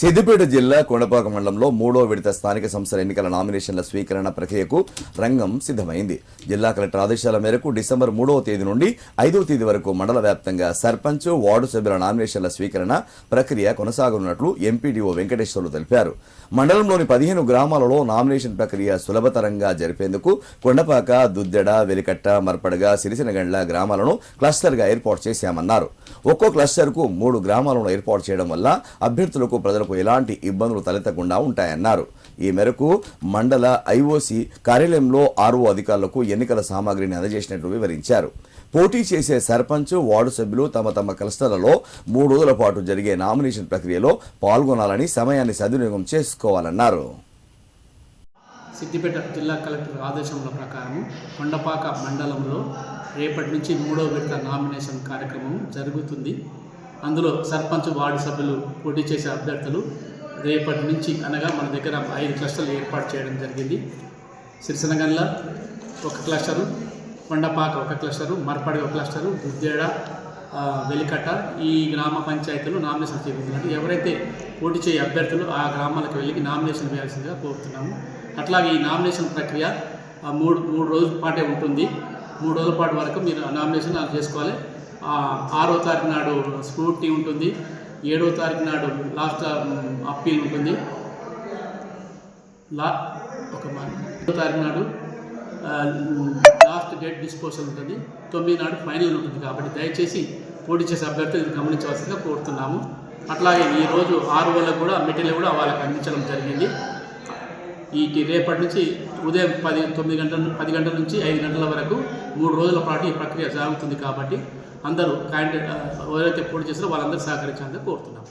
సిద్దిపేట జిల్లా కొండపాక మండలంలో మూడో విడత స్థానిక సంస్థల ఎన్నికల నామినేషన్ల స్వీకరణ ప్రక్రియకు రంగం సిద్ధమైంది. జిల్లా కలెక్టర్ ఆదేశాల మేరకు డిసెంబర్ మూడవ తేదీ నుండి ఐదవ తేదీ వరకు మండల వ్యాప్తంగా సర్పంచ్ వార్డు సభ్యుల నామినేషన్ల స్వీకరణ ప్రక్రియ కొనసాగనున్నట్లు ఎంపీడీఓ వెంకటేశ్వర్లు తెలిపారు. మండలంలోని పదిహేను గ్రామాలలో నామినేషన్ ప్రక్రియ సులభతరంగా జరిపేందుకు కొండపాక దుద్దెడ వెలికట్ట మర్పడగ సిరిసినగండ్ల గ్రామాలను క్లస్టర్గా ఏర్పాటు చేశామన్నారు. ఒక్కో క్లస్టర్కు మూడు గ్రామాలను ఏర్పాటు చేయడం వల్ల అభ్యర్థులకు ప్రజలకు ఎలాంటి ఇబ్బందులు తలెత్తకుండా ఉంటాయన్నారు. ఈ మేరకు మండల ఐఓసీ కార్యాలయంలో ఆర్ఓ అధికారులకు ఎన్నికల సామాగ్రిని అందజేసినట్లు వివరించారు. పోటీ చేసే సర్పంచ్ వార్డు సభ్యులు తమ తమ క్లస్టర్లలో మూడు రోజుల పాటు జరిగే నామినేషన్ ప్రక్రియలో పాల్గొనాలని సమయాన్ని సద్వినియోగం చేసుకోవాలన్నారు. సిద్దిపేట జిల్లా కలెక్టర్ ఆదేశముల ప్రకారం కొండపాక మండలంలో రేపటి నుంచి మూడో విడత నామినేషన్ కార్యక్రమం జరుగుతుంది. అందులో సర్పంచ్ వార్డు సభ్యులు పోటీ చేసే అభ్యర్థులు రేపటి నుంచి అనగా మన దగ్గర ఐదు క్లస్టర్లు ఏర్పాటు చేయడం జరిగింది. సిరిసనగల్ల ఒక క్లస్టరు కొండపాక ఒక క్లస్టరు మర్పడి ఒక క్లస్టరు దుద్దేడ వెలికట్ట ఈ గ్రామ పంచాయతీలు నామినేషన్ చేస్తున్నారు ఎవరైతే పోటీ చేయ అభ్యర్థులు ఆ గ్రామాలకు వెళ్ళి నామినేషన్ వేయాల్సిందిగా కోరుతున్నాము. అట్లాగే ఈ నామినేషన్ ప్రక్రియ మూడు మూడు రోజుల పాటే ఉంటుంది. మూడు రోజుల పాటు వరకు మీరు నామినేషన్ చేసుకోవాలి. ఆరో తారీఖు నాడు స్క్రూటీ ఉంటుంది. ఏడవ తారీఖు నాడు లాస్ట్ అప్పీల్ ఉంటుంది. లా ఒక ఏడో తారీఖు నాడు లాస్ట్ డేట్ డిస్పోజల్ ఉంటుంది. తొమ్మిది నాడు ఫైనల్ ఉంటుంది కాబట్టి దయచేసి పోటీ చేసే అభ్యర్థులు గమనించవలసిందిగా కోరుతున్నాము. అట్లాగే ఈరోజు ఆరు వేలకు కూడా మెటీరియల్ కూడా వాళ్ళకి అందించడం జరిగింది. ఈ రేపటి నుంచి ఉదయం పది తొమ్మిది గంటల పది గంటల నుంచి ఐదు గంటల వరకు మూడు రోజుల పాటు ఈ ప్రక్రియ జరుగుతుంది కాబట్టి అందరూ క్యాండిడేట్ ఎవరైతే పోటీ చేస్తారో వాళ్ళందరూ సహకరించాలని కోరుతున్నాం.